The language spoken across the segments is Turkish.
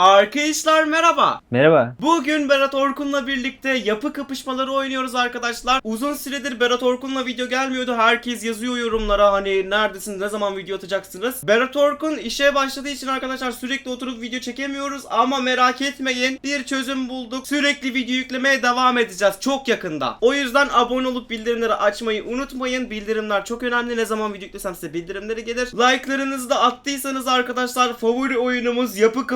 Arkadaşlar merhaba. Merhaba. Bugün Berat Orkun'la birlikte yapı kapışmaları oynuyoruz arkadaşlar. Uzun süredir Berat Orkun'la video gelmiyordu. Herkes yazıyor yorumlara hani neredesiniz, ne zaman video atacaksınız. Berat Orkun işe başladığı için arkadaşlar sürekli oturup video çekemiyoruz. Ama merak etmeyin bir çözüm bulduk. Sürekli video yüklemeye devam edeceğiz çok yakında. O yüzden abone olup bildirimleri açmayı unutmayın. Bildirimler çok önemli. Ne zaman video yüklesem size bildirimleri gelir. Like'larınızı da attıysanız arkadaşlar favori oyunumuz yapı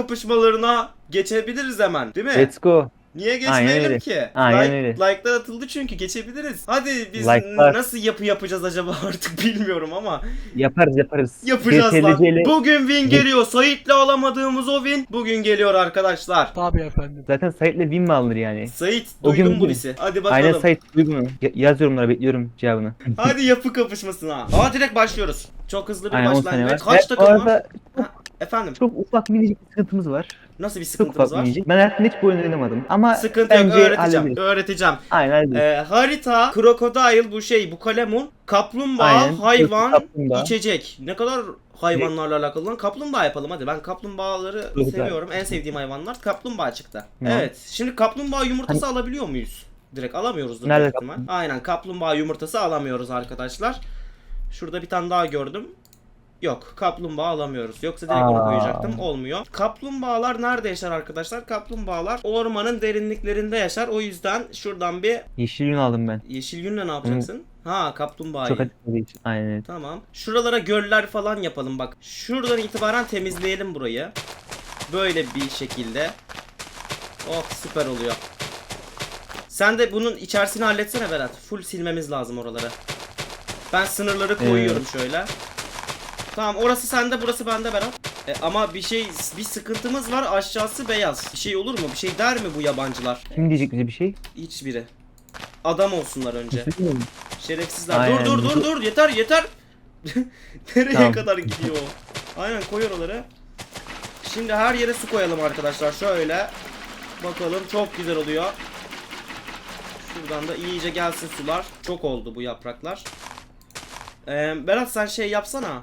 kapışmalarına geçebiliriz hemen. Değil mi? Let's go. Niye Aynen geçmeyelim öyle. ki? Aynen like, öyle. Like'lar atıldı çünkü geçebiliriz. Hadi biz Like'lar. nasıl yapı yapacağız acaba artık bilmiyorum ama Yaparız yaparız. yapacağız lan. CTRL Bugün win geliyor. Sait'le alamadığımız o win bugün geliyor arkadaşlar. Tabii efendim. Zaten Sait'le win mi alınır yani? Sait O duydun bu bugün. lisi. Hadi bakalım. Aynen Sait duygu mu? Ya- yaz yorumlara bekliyorum cevabını. Hadi yapı kapışmasına. Aa direkt başlıyoruz. Çok hızlı bir Aynen 10 saniye var. başlangıç. Kaç Ve takım var? Efendim çok ufak minicik bir sıkıntımız var. nasıl bir Çok sıkıntımız ufak var? minicik. Ben hayatımda hiç bu oyunu oynamadım. Ama Sıkıntı yok bence öğreteceğim. hallederiz. Öğreteceğim. Aynen. Ee, harita, krokodil bu şey bu kalemun, kaplumbağa, Aynen, hayvan, kaplumbağa. içecek. Ne kadar hayvanlarla alakalı lan? Kaplumbağa yapalım hadi. Ben kaplumbağaları Krokodil. seviyorum. En sevdiğim hayvanlar kaplumbağa çıktı. Tamam. Evet. Şimdi kaplumbağa yumurtası alabiliyor muyuz? Direkt alamıyoruzdur Nerede. Aynen kaplumbağa yumurtası alamıyoruz arkadaşlar. Şurada bir tane daha gördüm. Yok kaplumbağa alamıyoruz. Yoksa direkt onu Aa. koyacaktım. Olmuyor. Kaplumbağalar nerede yaşar arkadaşlar? Kaplumbağalar ormanın derinliklerinde yaşar. O yüzden şuradan bir Yeşil yün aldım ben. yeşil günle ne yapacaksın? Ha kaplumbağayı. Çok acıklı için. Aynen evet. Tamam. Şuralara göller falan yapalım bak. Şuradan itibaren temizleyelim burayı. Böyle bir şekilde. Oh süper oluyor. Sen de bunun içerisini halletsene Berat. Full silmemiz lazım oraları. Ben sınırları koyuyorum şöyle. Tamam orası sende burası bende Berat. E, ama bir şey bir sıkıntımız var aşağısı beyaz. Bir şey olur mu? Bir şey der mi bu yabancılar? Kim diyecek bize bir şey? Hiçbiri. Adam olsunlar önce. Şerefsizler. Aynen. Dur dur dur dur yeter yeter. Nereye Tamam. kadar gidiyor o? Aynen koy oraları. Şimdi her yere su koyalım arkadaşlar. Şöyle. Bakalım çok güzel oluyor. Şuradan da iyice gelsin sular. Çok oldu bu yapraklar. Ee, Berat sen şey yapsana.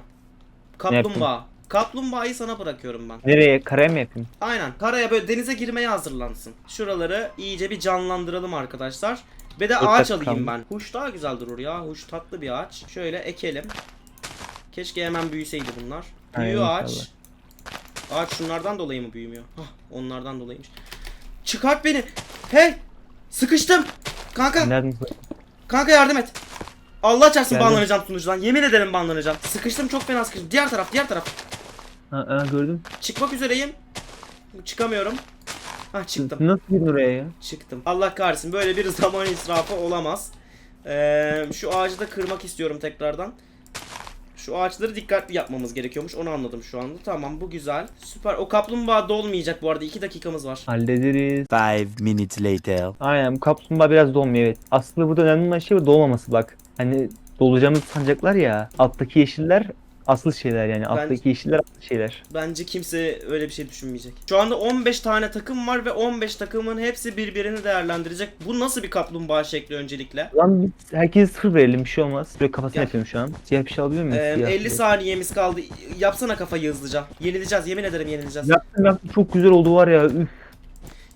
Kaplumbağa. Kaplumbağayı sana bırakıyorum ben. Nereye? Karaya mı yapayım? Aynen. Karaya böyle denize girmeye hazırlansın. Şuraları iyice bir canlandıralım arkadaşlar. Ve de Dört ağaç dakika alayım ben. Huş daha güzel durur ya. Huş tatlı bir ağaç. Şöyle ekelim. Keşke hemen büyüseydi bunlar. Büyüyor Aynen, ağaç. Ağaç şunlardan dolayı mı büyümüyor? Hah onlardan dolayıymış. Çıkart beni. Hey! Sıkıştım. Kanka, Nereden? kanka yardım et. Allah çarpsın Geldim. banlanacağım sunucudan. Yemin ederim banlanacağım. Sıkıştım çok fena sıkıştım. Diğer taraf, diğer taraf. Ha, ha, gördüm. Çıkmak üzereyim. Çıkamıyorum. Hah çıktım. Nasıl girdin oraya ya? Çıktım. Allah kahretsin böyle bir zaman israfı olamaz. Ee, şu ağacı da kırmak istiyorum tekrardan. Şu ağaçları dikkatli yapmamız gerekiyormuş. Onu anladım şu anda. Tamam bu güzel. Süper. O kaplumbağa dolmayacak bu arada. 2 dakikamız var. Hallederiz. Five minutes later. Aynen bu kaplumbağa biraz dolmuyor evet. Aslında burada önemli olan şey dolmaması bak. Hani dolacağımızı sanacaklar ya. Alttaki yeşiller asıl şeyler yani. Alttaki yeşiller asıl şeyler. Bence kimse öyle bir şey düşünmeyecek. Şu anda 15 tane takım var ve 15 takımın hepsi birbirini değerlendirecek. Bu nasıl bir kaplumbağa şekli öncelikle? Lan biz herkese sıfır verelim bir şey olmaz. Böyle kafasını Gel. yapıyorum şu an. Siyah bir şey alabiliyor muyum? Ee, Siyah 50 bir- saniyemiz kaldı. Yapsana kafayı hızlıca. Yenileceğiz. Yemin ederim yenileceğiz. Yaptım yaptım çok güzel oldu var ya. Üf.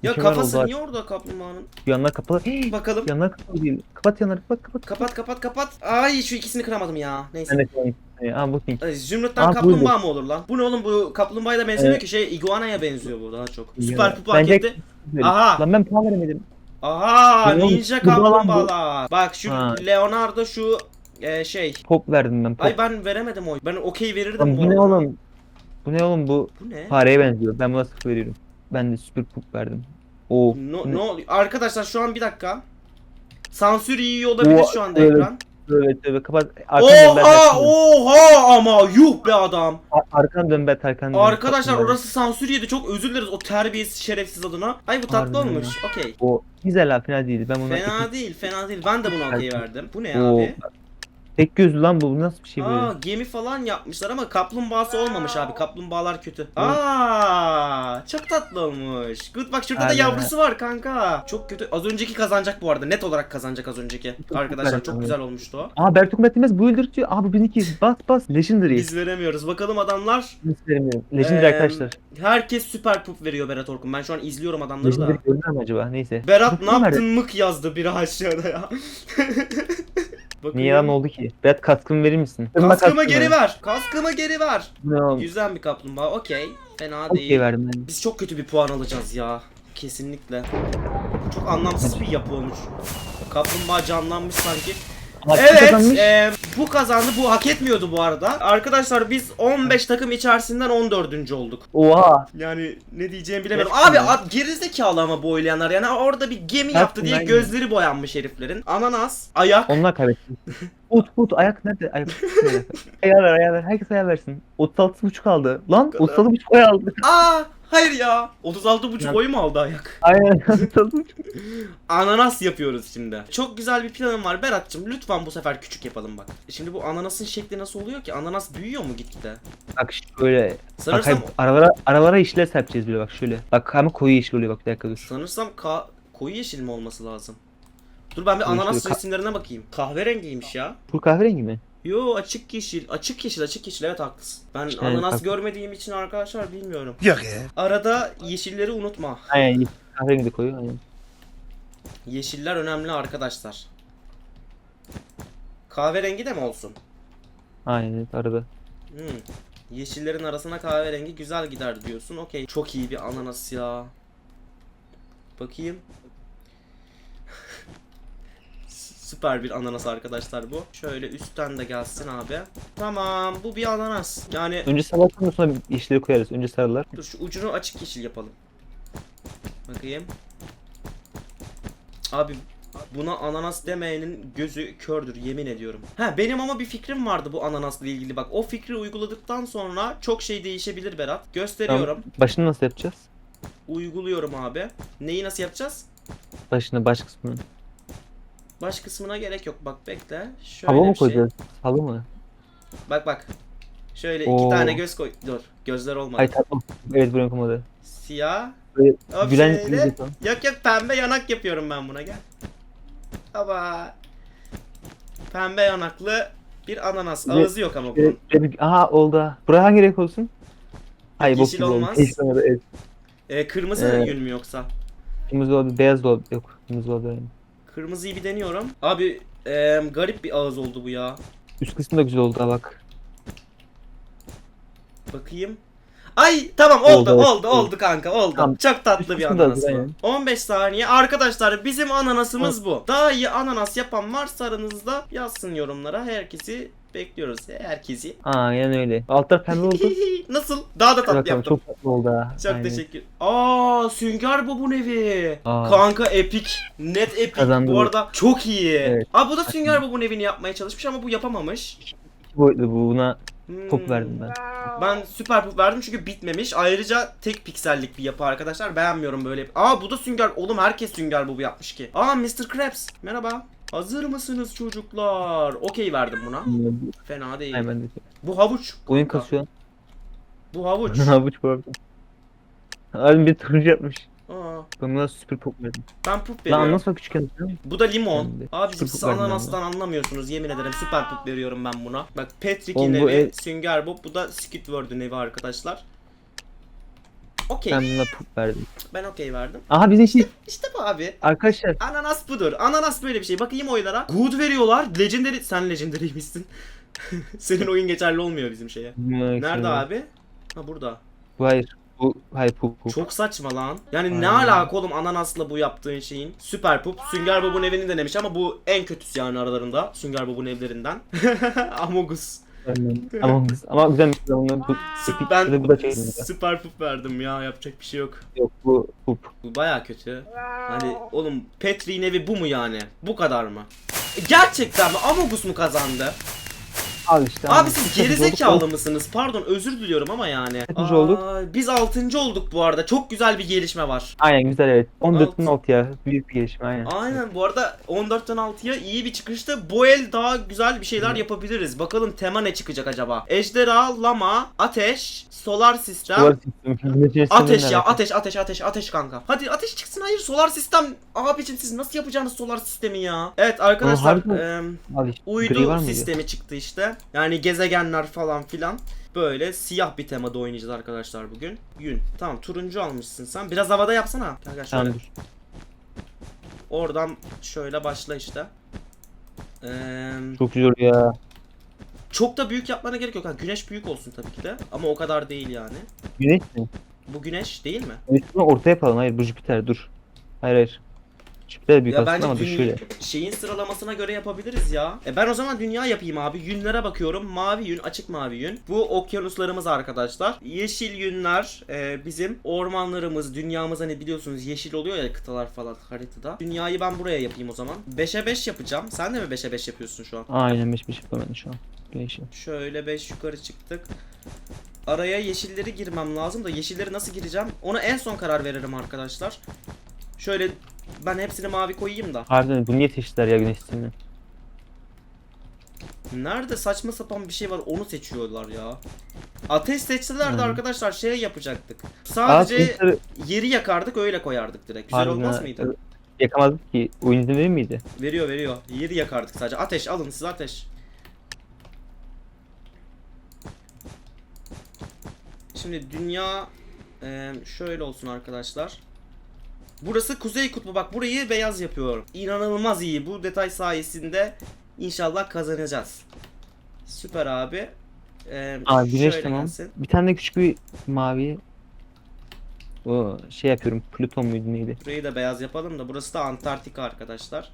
Ya mükemmel kafası oldu. niye orada kaplumbağanın? Yanlar kapalı. Hii, Bakalım. yanlar kapalı değil. Kapat yanları kapat kapat. Kapat kapat kapat. Ay şu ikisini kıramadım ya. Neyse. Ben de koyayım. Ee, Aa bu değil. Ay, Zümrüt'ten Aa, kaplumbağa buydu. mı olur lan? Bu ne oğlum bu kaplumbağaya da benzemiyor Evet. ki şey iguanaya benziyor bu daha çok. Ya, Süper pupa bence-. Aha. Lan ben puan veremedim. Aha oğlum? ninja Bu da lan bu. kaplumbağalar. Bak şu Ha. Leonardo şu e, şey. Pop verdim ben pop. Ay ben veremedim oy. Ben okey verirdim Lan bu bu ne arada. oğlum? Bu ne oğlum bu? Bu ne? Fareye benziyor. Ben buna sıfır veriyorum. Ben de süper pop verdim. Oo. No, ne? oluyor? Arkadaşlar şu an bir dakika. Sansür yiyor olabilir Oo, şu anda evet. ekran. Evet evet kapat. Oha oha ama yuh be adam. Ar- Arkanı dön Berk arkanı dön. Arkadaşlar orası sansür yedi. Çok özür dileriz o terbiyesiz şerefsiz adına. Ay bu tatlı Harbiden olmuş. Okey. O güzel ha fena değildi. Ben buna Fena değil, fena değil. Ben de buna okey verdim. Bu ne Oo. abi? Tek gözlü lan bu. Nasıl bir şey böyle? Aa gemi falan yapmışlar ama kaplumbağası olmamış abi. Kaplumbağalar kötü. Aa çok tatlı olmuş. Good bak şurada da Aynen. yavrusu var kanka. Çok kötü. Az önceki kazanacak bu arada. Net olarak kazanacak az önceki. Arkadaşlar güzel. çok güzel olmuştu o. Aa Bertuk Metinmez bu öldürtüyor. Aa bu 1200. Bas bas. Legendary. Biz veremiyoruz. Bakalım adamlar. Biz veremiyorum. Legendary Eee, arkadaşlar. Herkes süper pup veriyor Berat Orkun. Ben şu an izliyorum adamları da. Legendary görünür mü acaba? Neyse. Berat ne yaptın mık yazdı biri aşağıda ya. Bakayım. Niye yalan oldu ki? Berat katkımı verir misin? Kaskımı katkımı. geri ver. Kaskımı geri ver. Ne oldu? Güzel bir kaplumbağa. Okey. Fena Okey değil. verdim ben. Biz çok kötü bir puan alacağız ya. Kesinlikle. Çok anlamsız bir yapı olmuş. Kaplumbağa canlanmış sanki. Evet, e, bu kazandı. Bu hak etmiyordu bu arada. Arkadaşlar biz 15 takım içerisinden 14. olduk. Oha. Yani ne diyeceğimi. Gerçekten Abi ad, gerizekalı ama bu oylayanlar. Yani orada bir gemi yaptı diye aynen. gözleri boyanmış heriflerin. Ananas, ayak. Onlar kaybetti. Ut ut ayak nerede? Ayak? Ayağı ver ayağı ver. Herkes ayağı versin. 36.5 aldı. Lan kadar. 36.5 oy aldı. Aa, hayır ya. 36,5 Ya- oy mu aldı ayak? Aynen 36.5. Ananas yapıyoruz şimdi. Çok güzel bir planım var Berat'cığım. Lütfen bu sefer küçük yapalım bak. Şimdi bu ananasın şekli nasıl oluyor ki? Ananas büyüyor mu gitgide? Bak şöyle. Bak Sanırsam hayır, aralara aralara işler serpeceğiz böyle bak şöyle. Bak ama koyu yeşil oluyor bak bir dakika dur. sanırsam ka- koyu yeşil mi olması lazım? Dur ben bir ananas resimlerine bakayım. Kahverengiymiş ya. Full kahverengi mi? Yo açık yeşil. Açık yeşil, açık yeşil. Evet haklısın. Ben İşte ananas hak- görmediğim için arkadaşlar bilmiyorum. Yok ya. Arada yeşilleri unutma. Aynen kahverengi de koyu. Aynen. Yeşiller önemli arkadaşlar. Kahverengi de mi olsun? Aynen evet arada. Hmm. Yeşillerin arasına kahverengi güzel gider diyorsun. Okey. Çok iyi bir ananas ya. Bakayım. Süper bir ananas arkadaşlar bu. Şöyle üstten de gelsin abi. Tamam bu bir ananas. Yani Önce sarılarsan sonra yeşilleri koyarız. Önce sarılar. dur şu ucunu açık yeşil yapalım. Bakayım. Abi buna ananas demeyenin gözü kördür yemin ediyorum. Ha benim ama bir fikrim vardı bu ananasla ilgili bak. O fikri uyguladıktan sonra çok şey değişebilir Berat. Gösteriyorum. Tamam. Başını nasıl yapacağız? Uyguluyorum abi. Neyi nasıl yapacağız? Başını baş kısmını. Baş kısmına gerek yok. Bak bekle. Şöyle Hava mı bir şey. koyacağız? Halı mı? Bak bak. Şöyle iki Oo. tane göz koy. Dur. Gözler olmadı. Ay tamam. Evet buraya koymadı. Siyah. Böyle Hop gülen şöyle. Yok yok pembe yanak yapıyorum ben buna gel. Baba. Pembe yanaklı bir ananas. Ağzı yok ama bunun. Bir- Aha oldu. Buraya hangi renk olsun? Hayır bok Yeşil gibi oldu. olmaz. Yeşil olmadı evet. Ee, kırmızı Ee, yün mü yoksa? Kırmızı oldu, beyaz da oldu. Yok, kırmızı oldu yani. Kırmızıyı bir deniyorum. Abi eee, garip bir ağız oldu bu ya. Üst kısmı da güzel oldu ha bak. Bakayım. Ay tamam oldu Oldu, oldu oldu, kanka oldu. Tamam. Çok tatlı bir ananas hazır, bu. aynen. 15 saniye. Arkadaşlar bizim ananasımız bu. Daha iyi ananas yapan varsa aranızda yazsın yorumlara. Herkesi bekliyoruz. Herkesi. Aynen öyle. Altlar pembe oldu. Nasıl? Daha da tatlı bakalım yaptım. çok tatlı oldu ha. Çok Aynen. teşekkür. Aa Sünger Bob'un evi. Aa. Kanka epik. Net epik. Kazandı bu bu. arada çok iyi. Evet. Aa bu da Sünger Bob'un evini yapmaya çalışmış ama bu yapamamış. İki boyutlu bu buna Hmm. top verdim ben. Ben süper pup verdim çünkü bitmemiş. Ayrıca tek piksellik bir yapı arkadaşlar. Beğenmiyorum böyle. Aa bu da sünger. Oğlum herkes sünger bobu yapmış ki. Aa Mr. Krabs. Merhaba. Hazır mısınız çocuklar? Okey verdim buna. Fena değil. Ben de. Bu havuç. Oyun kasıyor. Bu havuç. Havuç bu. Abim bir turuncu yapmış. Aa, Ben buna süper pop verdim. ben pup Lan veriyorum. nasıl küçükken? Bu da limon. Ben de. Abi Süper siz ben ananastan anlamıyorsunuz yemin ederim. Süper pup veriyorum ben buna. Bak Patrick'in Oğlum bu evi, ev- Sünger Bob. Bu da Squidward'ın evi arkadaşlar. Okey. Ben Ben, buna pop verdim. okey verdim. Aha bizim şey İşte bu abi. arkadaşlar Ananas budur. Ananas böyle bir şey. Bakayım oylara. Good veriyorlar. Legendary. Sen legendary'mişsin. Senin oyun geçerli olmuyor bizim şeye. Nerede abi? Ha burada. Bu hayır. Bu hayır pup pup. Çok saçma lan. Yani ne Aynen. alaka oğlum ananasla bu yaptığın şeyin? Süper Pup. Sünger Bob'un evini denemiş ama bu en kötüsü yani aralarında. Sünger Bob'un evlerinden. Amogus. Aynen. ama, ama güzel bir şey. Bu Ben bu da çekmiyor. Süper Pup verdim ya. Yapacak bir şey yok. Yok bu pup. Bu baya kötü. Hani oğlum Patrick'in evi bu mu yani? Bu kadar mı? E, Gerçekten mi? Amogus mu kazandı? Al işte. Abi siz Kaçıncı geri olduk? zekalı mısınız? Pardon özür diliyorum ama yani. Kaçıncı olduk? Aa, Biz 6. olduk bu arada. Çok güzel bir gelişme var. Aynen güzel evet. 14'ün Altı. 6 ya. Büyük bir gelişme aynen. Aynen bu arada 14'ten 6'ya iyi bir çıkıştı. Bu el daha güzel bir şeyler yapabiliriz. Bakalım tema ne çıkacak acaba? Ejderha, lama, ateş, solar sistem. Solar sistemi, güneşin Ateş ya ateş ateş ateş ateş kanka. Hadi ateş çıksın hayır solar sistem. Abicim siz nasıl yapacaksınız solar sistemi ya? Evet arkadaşlar var uydu sistemi çıktı işte. Yani gezegenler falan filan. Böyle siyah bir temada oynayacağız arkadaşlar bugün. Yün. Tamam turuncu almışsın sen. Biraz havada yapsana. Gel gel şöyle. Tamam. Oradan şöyle başla işte. Eee, Çok güzel ya. çok da büyük yapmana gerek yok. Ha, güneş büyük olsun tabii ki de. Ama o kadar değil yani. Güneş mi? Bu güneş değil mi? Güneşi ortaya yapalım. Hayır bu Jüpiter dur. Hayır hayır. Jüpiter büyük Ya bence ama dün- şöyle. şeyin sıralamasına göre yapabiliriz ya. E ben o zaman dünya yapayım abi. Yünlere bakıyorum. Mavi yün, açık mavi yün. Bu okyanuslarımız arkadaşlar. Yeşil yünler e, bizim ormanlarımız, dünyamız hani biliyorsunuz yeşil oluyor ya kıtalar falan haritada. Dünyayı ben buraya yapayım o zaman. 5'e 5 yapacağım. Sen de mi 5'e 5 yapıyorsun şu an? Aynen 5 5 yapamadım şu an. Güneşi. Şöyle 5 yukarı çıktık. Araya yeşilleri girmem lazım da yeşilleri nasıl gireceğim? Ona en son karar veririm arkadaşlar. Şöyle ben hepsini mavi koyayım da. Harbiden bu niye seçtiler ya güneş sistemini? Nerede saçma sapan bir şey var onu seçiyorlar ya. Ateş seçseler de arkadaşlar şey yapacaktık. Sadece Twitter'ı yeri yakardık öyle koyardık direkt. Güzel olmaz harbiden mıydı? Yakamazdık ki. Oyun izin verir miydi? Veriyor veriyor. Yeri yakardık sadece. Ateş alın siz ateş. Şimdi dünya e, şöyle olsun arkadaşlar. Burası Kuzey Kutbu. Bak burayı beyaz yapıyorum. İnanılmaz iyi. Bu detay sayesinde inşallah kazanacağız. Süper abi. E, Aa güneş tamam. gelsin. Bir tane de küçük bir mavi. O şey yapıyorum. Plüton muydu neydi? Burayı da beyaz yapalım da burası da Antarktika arkadaşlar.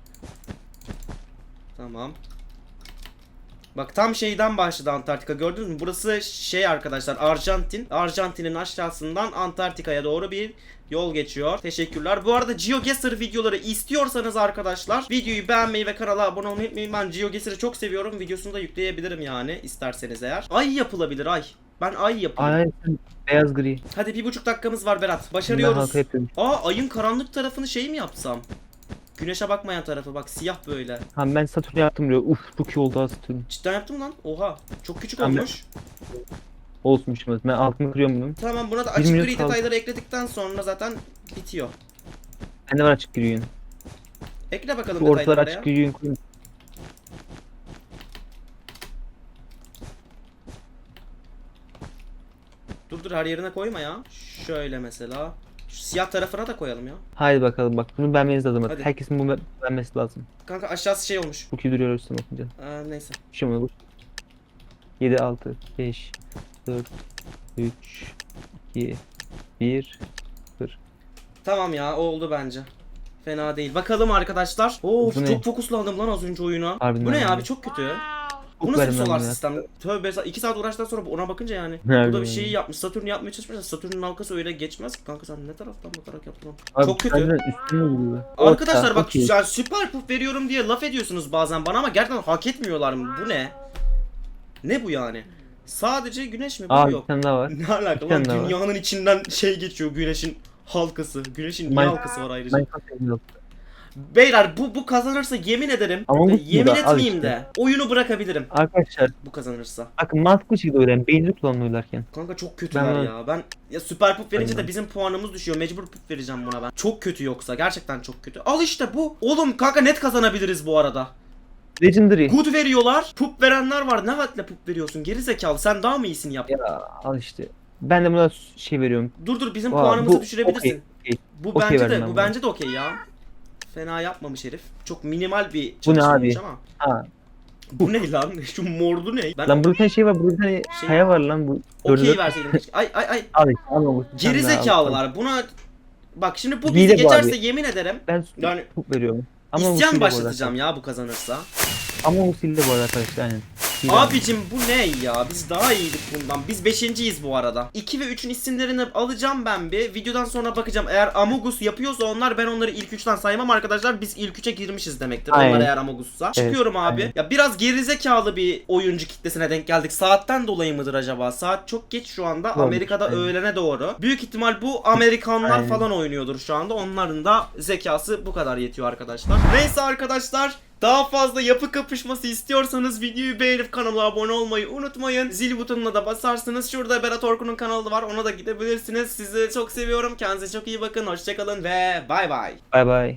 Tamam. Bak tam şeyden başladı Antarktika gördünüz mü? Burası şey arkadaşlar Arjantin. Arjantin'in aşağısından Antarktika'ya doğru bir yol geçiyor. Teşekkürler. Bu arada GeoGuessr videoları istiyorsanız arkadaşlar videoyu beğenmeyi ve kanala abone olmayı unutmayın. Ben GeoGuessr'ı çok seviyorum. Videosunu da yükleyebilirim yani isterseniz eğer. Ay yapılabilir ay. Ben ay yapayım. Sen beyaz gri. Hadi bir buçuk dakikamız var Berat. Başarıyoruz. Aa ayın karanlık tarafını şey mi yapsam? Güneşe bakmayan tarafı bak siyah böyle. Ha ben Satürn yaptım diyor. Uf çok iyi oldu ha Satürn. Cidden yaptım lan. Oha. Çok küçük de- olmuş. Olsun şimdi. Ben altını kırıyorum bunun. Tamam buna da Bir açık minut gri kaldı. detayları ekledikten sonra zaten bitiyor. Bende var açık gri yün. Ekle bakalım ortalar detayları açık oraya. gri yün koyayım. Dur dur her yerine koyma ya. Şöyle mesela. Şu siyah tarafına da koyalım ya. Haydi bakalım bak bunu beğenmeniz lazım. Hadi. Herkesin bunu be- beğenmesi lazım. Kanka aşağısı şey olmuş. Çok iyi duruyor üstüne bakınca. Aa, neyse. Mi olur? 7, 6, 5, 4, 3, 2, 1. Tamam ya oldu bence. Fena değil. Bakalım arkadaşlar. Of Bu ne? çok fokuslandım lan az önce oyuna. Harbiden Bu ne ya. abi çok kötü. Bu nasıl verimli solar ya. sistem? Tövbe 2 saat uğraştıktan sonra ona bakınca yani. Harbiden Bu da bir şeyi yapmış. Satürn yapmaya çalışmış. Satürn'ün halkası öyle geçmez. Kanka sen ne taraftan bakarak yaptın? Abi, Çok kötü. Arkadaşlar bak okey. yani süper puff veriyorum diye laf ediyorsunuz bazen bana ama gerçekten hak etmiyorlar mı? Bu ne? Ne bu yani? Sadece güneş mi? Bu Abi bir yok. daha var. Ne alaka bir lan? daha var. Dünyanın içinden şey geçiyor güneşin halkası. Güneşin niye halkası var ayrıca? Minecraft. Beyler bu bu kazanırsa yemin ederim. Ama bu yemin da al etmeyeyim işte. de. Oyunu bırakabilirim Arkadaşlar bu kazanırsa. bakın mantıklı şekilde öğren. Beynini kullanıyorlarken. Kanka çok kötüler Ben- ya. Ben ya süper pup verince de Aynen. bizim puanımız düşüyor. Mecbur pup vereceğim buna ben. Çok kötü yoksa. Gerçekten çok kötü. Al işte bu. Oğlum kanka net kazanabiliriz bu arada. Legendary. Good veriyorlar. Pup verenler var. Ne hadle pup veriyorsun? Geri zekalı. Sen daha mı iyisin yap? Ya al işte. Ben de buna şey veriyorum. Dur dur bizim Aa, puanımızı bu düşürebilirsin. okey, okey. Bu Okey bence verdim de ben bu buna. bence de okey ya. Fena yapmamış herif. Çok minimal bir Bu ne çalışmaymış abi? ama. Ha. Bu ne lan? Şu mordu ne? Ben Lan burada bir tane şey var. Burada bir tane Şey- kaya var lan bu. okey Gördün mü? verseydim. keşke. Ay ay ay. Al işte al. Sen Geri de al. zekalılar. Buna bak şimdi bu Hile bizi bu geçerse abi. yemin ederim Ben Yani- yani, veriyorum. Ama bu isyan bu arada. başlatacağım ya bu kazanırsa. Ama o sildi bu arada arkadaşlar aynen. Abicim bu ne ya? Biz daha iyiydik bundan. Biz beşinciyiz bu arada. 2 ve 3'ün isimlerini alacağım ben bir. Videodan sonra bakacağım. Eğer Amogus yapıyorsa onlar ben onları ilk 3'ten saymam arkadaşlar. Biz ilk 3'e girmişiz demektir. Aynen. Onlar eğer Amogus'sa. Çıkıyorum abi. aynen. Ya biraz gerizekalı bir oyuncu kitlesine denk geldik. Saatten dolayı mıdır acaba? Saat çok geç şu anda. Olabilir, Amerika'da aynen. öğlene doğru. Büyük ihtimal bu Amerikanlar Aynen. falan oynuyordur şu anda. Onların da zekası bu kadar yetiyor arkadaşlar. Neyse arkadaşlar daha fazla yapı kapışması istiyorsanız videoyu beğenip kanala abone olmayı unutmayın. Zil butonuna da basarsınız. Şurada Berat Orkun'un kanalı var. Ona da gidebilirsiniz. Sizi çok seviyorum. Kendinize çok iyi bakın. Hoşçakalın ve bay bay. Bay bay.